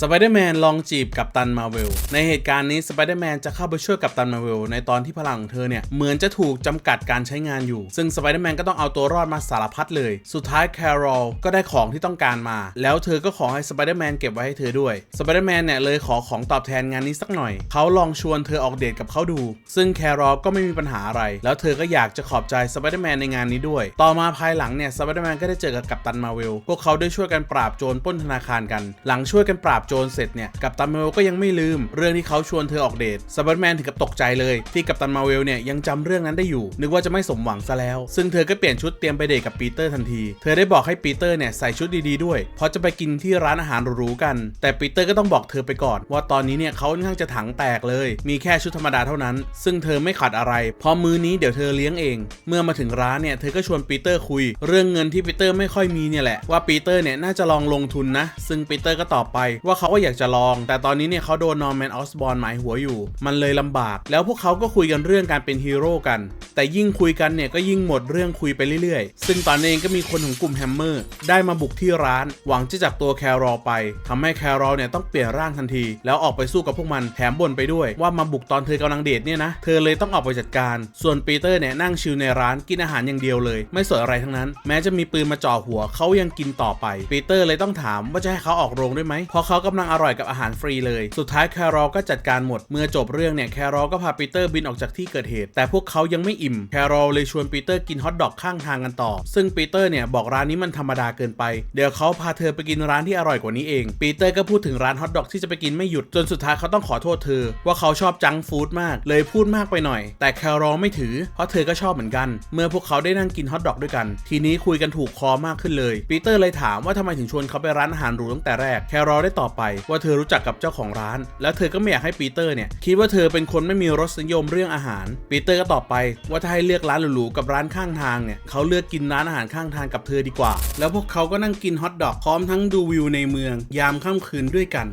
สไปเดอร์แมนลองจีบกับตันมาเวล ในเหตุการณ์นี้สไปเดอร์แมนจะเข้าไปช่วยกับตันมาเวล ในตอนที่พลังของเธอเนี่ย เหมือนจะถูกจำกัดการใช้งานอยู่ ซึ่งสไปเดอร์แมนก็ต้องเอาตัวรอดมาสารพัดเลย สุดท้ายแคโรลก็ได้ของที่ต้องการมา แล้วเธอก็ขอให้สไปเดอร์แมนเก็บไว้ให้เธอด้วย สไปเดอร์แมนเนี่ยเลยขอของตอบแทนงานนี้สักหน่อย เขาลองชวนเธอออกเดทกับเขาดู ซึ่งแคโรลก็ไม่มีปัญหาอะไร แล้วเธอก็อยากจะขอบใจสไปเดอร์แมนในงานนี้ด้วย ต่อมาภายหลังเนี่ยสไปเดอร์แมนก็ได้เจอกับกัปตันมาเวล พวกเขาได้ช่วยกันปราบโจรปล้นธนาคารกัน หลังช่วยกันปราบโจรเสร็จเนี่ยกัปตันมาเวลก็ยังไม่ลืม เรื่องที่เขาชวนเธอออกเดทสไปเดอร์แมนถึงกับตกใจเลย ที่กัปตันมาเวลเนี่ยยังจำเรื่องนั้นได้อยู่ นึกว่าจะไม่สมหวังซะแล้ว ซึ่งเธอก็เปลี่ยนชุดเตรียมไปเดทกับปีเตอร์ทันที เธอได้บอกให้ปีเตอร์เนี่ยใส่ชุดดีๆด้วย เพราะจะไปกินที่ร้านอาหารหรูๆกัน แต่ปีเตอร์ก็ต้องบอกเธอไปก่อน ว่าตอนนี้เนี่ยเขาค่อนข้างจะถังแตกเลย มีแค่ชุดธรรมดาเท่านั้น ซึ่งเธอไม่ขัดอะไรเพราะมื้อนี้เดี๋ยวเธอเลี้ยงเอง เมื่อมาถึงร้านเนี่ยเธอก็ชวนปีเตอร์คุย เรื่องเงินที่ปีเตอร์ไม่ค่อยมีเนี่ยแหละว่าปีเตอร์เนี่ยน่าจะลองลงทุนนะ ซึ่งปีเตอร์ก็ตอบไปว่าเขาก็อยากจะลอง แต่ตอนนี้เนี่ยเขาโดนนอร์แมนออสบอร์นหมายหัวอยู่ มันเลยลำบาก แล้วพวกเขาก็คุยกันเรื่องการเป็นฮีโร่กัน แต่ยิ่งคุยกันเนี่ยก็ยิ่งหมดเรื่องคุยไปเรื่อยๆ ซึ่งตอนนี้เองก็มีคนของกลุ่มแฮมเมอร์ได้มาบุกที่ร้าน หวังจะจับตัวแครอไปทำให้แครอเนี่ยต้องเปลี่ยนร่างทันที แล้วออกไปสู้กับพวกมันแถมบ่นไปด้วย ว่ามาบุกตอนเธอกำลังเดทเนี่ยนะเธอเลยต้องออกไปจัดการ ส่วนปีเตอร์เนี่ยนั่งชิลในร้านกินอาหารอย่างเดียวเลย ไม่สนอะไรทั้งนั้น แม้จะมีปืนมาจ่อหัวเขายังกินต่อไปปีเตอร์เลยต้องถามว่าจะให้เขาออกโรงด้วยไหมเพราะเขากำลังอร่อยกับอาหารฟรีเลย สุดท้ายแครอลก็จัดการหมด เมื่อจบเรื่องเนี่ยแครอลก็พาปีเตอร์บินออกจากที่เกิดเหตุ แต่พวกเขายังไม่อิ่มแครอลเลยชวนปีเตอร์กินฮอทดอกข้างทางกันต่อ ซึ่งปีเตอร์เนี่ยบอกร้านนี้มันธรรมดาเกินไป เดี๋ยวเขาพาเธอไปกินร้านที่อร่อยกว่านี้เอง ปีเตอร์ก็พูดถึงร้านฮอทดอกที่จะไปกินไม่หยุดจนสุดท้ายเขาต้องขอโทษเธอ ว่าเขาชอบจังฟู้ดมาก เลยพูดมากไปหน่อย แต่แครอลไม่ถือ เพราะเธอก็ชอบเหมือนกัน เมื่อพวกเขาได้นั่งกินฮอทดอกด้วยกัน ทีนี้คุยกันถูกคอมากขึ้นเลยปีเตอร์เลยถามว่าทำไมถึงชวนเขาไปร้านอาหารหรูตั้งแต่แรกแครอลได้ตอบไปว่าเธอรู้จักกับเจ้าของร้าน แล้วเธอก็ไม่อยากให้ปีเตอร์เนี่ยคิดว่าเธอเป็นคนไม่มีรสนิยมเรื่องอาหาร ปีเตอร์ก็ตอบไปว่าถ้าให้เลือกร้านหรูๆกับร้านข้างทางเนี่ยเขาเลือกกินร้านอาหารข้างทางกับเธอดีกว่า แล้วพวกเขาก็นั่งกินฮอทดอกพร้อมทั้งดูวิวในเมือง ยามค่ำคืนด้วยกัน